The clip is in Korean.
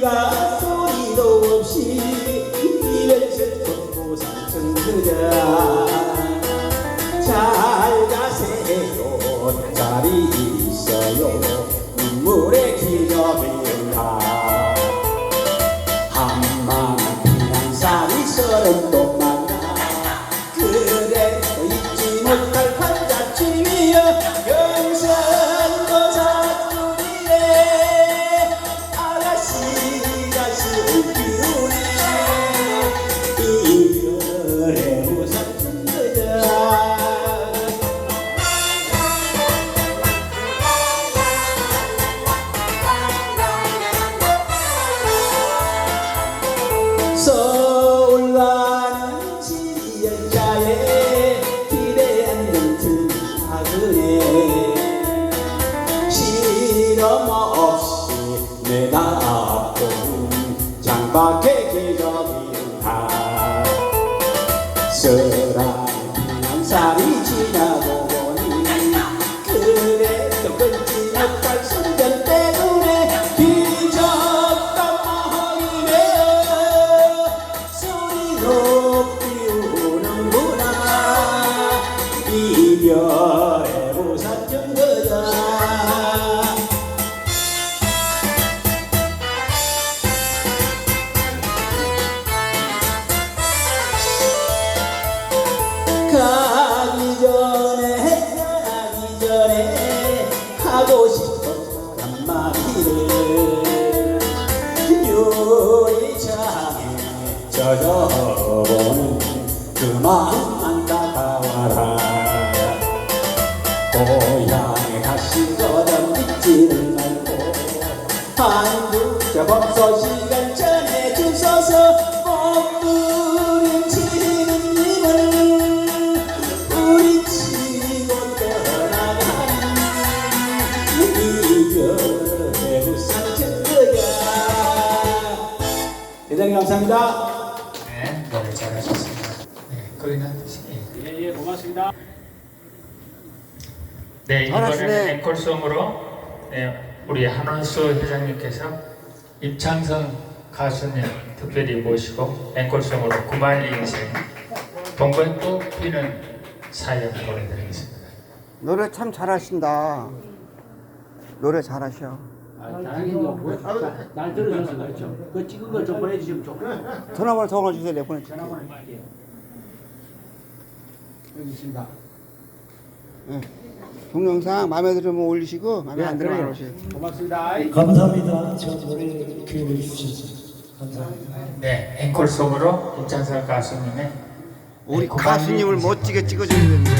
네가 소리도 없이 이별을 걷고 삼천 그자 잘 가세요. 자리 있어요. 눈물의 다 한마음 피난살이 서른 또 서울 가는 지연자에 기대는 틈하그네 실험 없이 내다보는 장밖의 기적이다. 서랑 비난살이 지나고 하고 싶었던 한마디를 유리창에 젖어보는 그 마음만 다가와라. 고향에 가시거든 잊지를 말고 한두 번서 시간 전에 주셔서 대장님 감사합니다 네, 노래 잘하셨습니다. 네, 거기는 예. 예, 예, 고맙습니다. 네, 이번에는. 앵콜송으로 네, 우리 한원수 회장님께서 임창선 가수님 특별히 모시고 앵콜송으로 구만리 인생 동건 또 피는 사연 보내드리겠습니다. 노래 참 잘하신다. 노래 잘하셔. 아, 다행히 뭐, 자, 날 들으셔서 그렇죠. 그 찍은 거 좀 보내주시면 좋겠어요. 전화번호 적어 주세요. 내 보내 줄게요. 전화번호 할게요. 여기 있습니다. 동영상 마음에 들으면 올리시고 마음에 안 들으면 안. 올리세요. 고맙습니다. 감사합니다. 저 노래 기회를 주셔서 감사합니다. 네, 앵콜송으로 임창선 가수님의 우리 가수님을 멋지게 찍어줘야 되는데.